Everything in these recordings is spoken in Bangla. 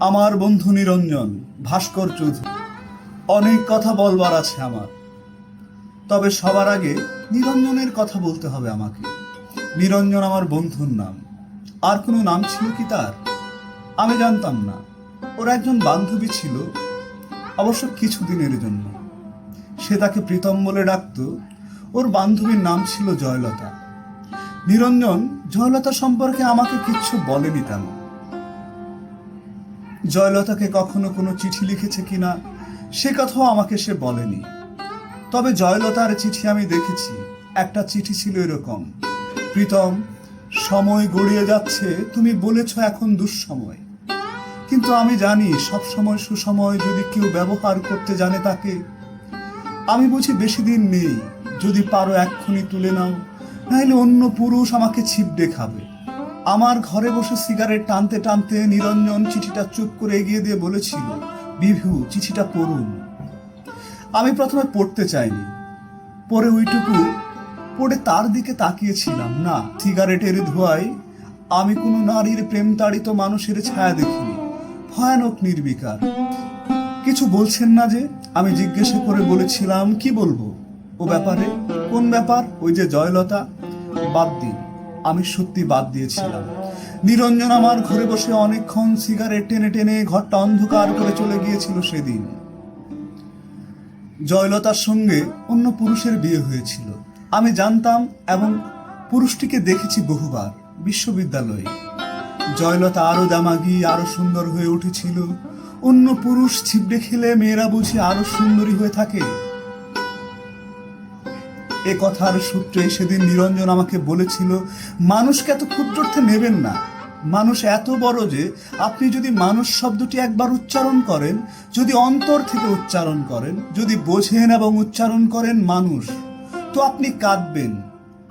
আমার বন্ধু নিরঞ্জন, ভাস্কর চৌধুরী। অনেক কথা বলবার আছে আমার। তবে সবার আগে নিরঞ্জনের কথা বলতে হবে আমাকে। নিরঞ্জন আমার বন্ধুর নাম। আর কোনো নাম ছিল কি তার? আমি জানতাম না। ওর একজন বান্ধবী ছিল, অবশ্য কিছুদিনের জন্য। সে তাকে প্রীতম বলে ডাকতো। ওর বান্ধবীর নাম ছিল জয়লতা। নিরঞ্জন জয়লতা সম্পর্কে আমাকে কিচ্ছু বলেনি তেমন। জয়লতাকে কখনো কোনো চিঠি লিখেছে কিনা, সে কথাও আমাকে সে বলেনি। তবে জয়লতার চিঠি আমি দেখেছি, একটা চিঠি ছিল এরকম, প্রীতম, সময় গড়িয়ে যাচ্ছে, তুমি বলেছ এখন দুঃসময়। কিন্তু আমি জানি সব সময় সুসময় যদি কেউ ব্যবহার করতে জানে তাকে। আমি বুঝি বেশি দিন নেই, যদি পারো এক্ষুনি তুলে নাও, নাহলে অন্য পুরুষ আমাকে ছিপড়ে খাবে আমার ঘরে বসে সিগারেট টানতে টানতে নিরঞ্জন চিঠিটা চুপ করে এগিয়ে দিয়ে বলেছিল, বিভু, চিঠিটা পড়ুন। আমি প্রথমে পড়তে চাইনি। পরে ওইটুকু, পড়ে তার দিকে তাকিয়েছিলাম। না, সিগারেটের ধোঁয়ায় আমি কোনো নারীর প্রেম তাড়িত মানুষের ছায়া দেখিনি। ভয়ানক নির্বিকার। কিছু বলছেন না যে? আমি জিজ্ঞাসা করে বলেছিলাম, কি বলব? ও ব্যাপারে? কোন ব্যাপার? ওই যে জয়লতা। বাদ দিন। আমি সত্যি বাদ দিয়েছিলাম। নিরঞ্জন আমার ঘরে বসে অনেকক্ষণ সিগারেট টেনে টেনে ঘরটা অন্ধকার করে চলে গিয়েছিল সেদিন। জয়লতার সঙ্গে অন্য পুরুষের বিয়ে হয়েছিল। আমি জানতাম এবং পুরুষটিকে দেখেছি বহুবার বিশ্ববিদ্যালয়ে। জয়লতা আরও দামাগি, আরও সুন্দর হয়ে উঠেছিল। অন্য পুরুষ ছিপড়ে খেলে মেয়েরা বুঝি আরও সুন্দরী হয়ে থাকে। এ কথার সূত্রে সেদিন নিরঞ্জন আমাকে বলেছিল, মানুষকে এত ক্ষুদ্রর্থে নেবেন না। মানুষ এত বড় যে আপনি যদি মানুষ শব্দটি একবার উচ্চারণ করেন, যদি অন্তর থেকে উচ্চারণ করেন, যদি বোঝেন এবং উচ্চারণ করেন মানুষ, তো আপনি কাঁদবেন।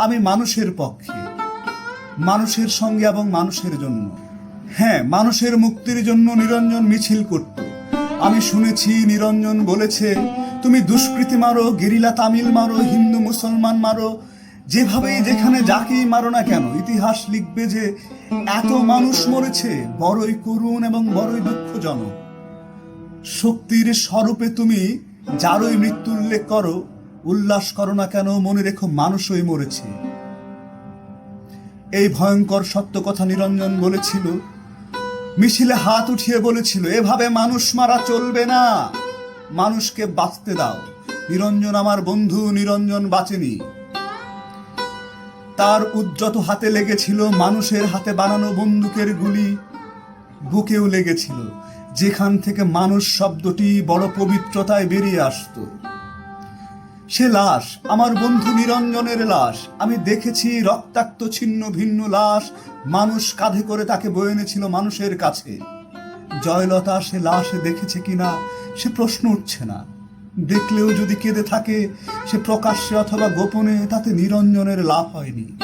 আমি মানুষের পক্ষে, মানুষের সঙ্গে এবং মানুষের জন্য। হ্যাঁ মানুষের মুক্তির জন্য নিরঞ্জন মিছিল করত। আমি শুনেছি নিরঞ্জন বলেছে তুমি দুষ্কৃতি মারো, গেরিলা তামিল মারো, হিন্দু মুসলমান মারো। যেভাবেই যেখানে যাকেই মারো না কেন, ইতিহাস লিখবে যে এত মানুষ মরেছে, বড়ই করুণ এবং বড়ই দুঃখজনক। শক্তির স্বরূপে তুমি যারই মৃত্যু উল্লেখ করো, উল্লাস করো না কেন, মনে রেখো মানুষই মরেছে। এই ভয়ঙ্কর সত্য কথা নিরঞ্জন বলেছিল, মিছিলে হাত উঠিয়ে বলেছিল, এভাবে মানুষ মারা চলবে না। মানুষকে বাঁচতে দাও। নিরঞ্জন আমার বন্ধু, নিরঞ্জন বাঁচেনি। তার উজ্জত হাতে লেগেছিল মানুষের হাতে বানানো বন্দুকের গুলি। বুকেও লেগেছিল, যেখান থেকে মানুষ শব্দটি বড় পবিত্রতায় বেরিয়ে আসতো। সে লাশ, আমার বন্ধু নিরঞ্জনের লাশ, আমি দেখেছি রক্তাক্ত ছিন্ন ভিন্ন লাশ। মানুষ কাঁধে করে তাকে বয়ে এনেছিল মানুষের কাছে। জয়লতা সে লাশ দেখেছে কিনা, সে প্রশ্ন উঠছে না। দেখলেও যদি কেঁদে থাকে, সে প্রকাশ্যে অথবা গোপনে তাতে নিরঞ্জনের লাভ হয়নি।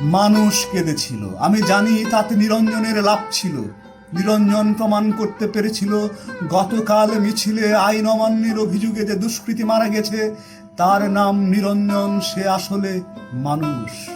মানুষ কেঁদেছিল। আমি জানি তাতে নিরঞ্জনের লাভ ছিল। নিরঞ্জন প্রমাণ করতে পেরেছিল, গতকাল মিছিলে আইন অমান্যের অভিযোগে যে দুষ্কৃতী মারা গেছে, তার নাম নিরঞ্জন, সে আসলে মানুষ।